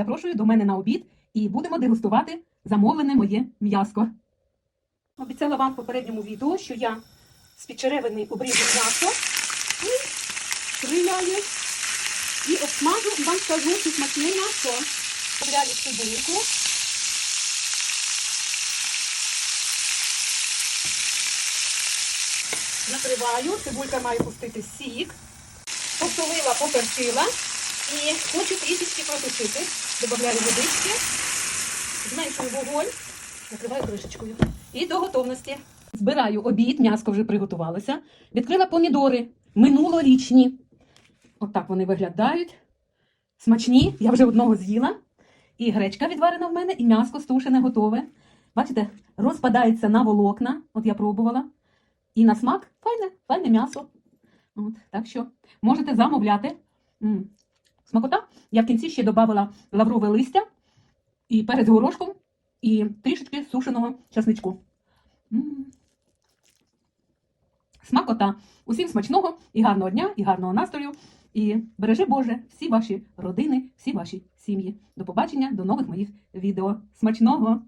запрошую до мене на обід і будемо дегустувати замовлене моє м'яско. Обіцяла вам в попередньому відео, що я з підчеревини обріжу м'ясо і стріляю і обсмажу вам скажу, що смачне м'ясо. Добавляю цибульку. Накриваю, цибулька має пустити сік. Посолила, поперчила і хочу трішечки протушити. Добавляю водички, зменшую вогонь, накриваю кришечкою. І до готовності. Збираю обід, м'яско вже приготувалося. Відкрила помідори минулорічні. Отак вони виглядають. Смачні, я вже одного з'їла. І гречка відварена в мене, і м'яско стушене готове. Бачите, розпадається на волокна. От я пробувала. І на смак файне, файне м'ясо. От, так що можете замовляти. Смакота. Я в кінці ще додавала лаврове листя і перець горошком, і трішечки сушеного часничку. Смакота. Усім смачного і гарного дня, і гарного настрою. І бережи Боже всі ваші родини, всі ваші сім'ї. До побачення, до нових моїх відео. Смачного!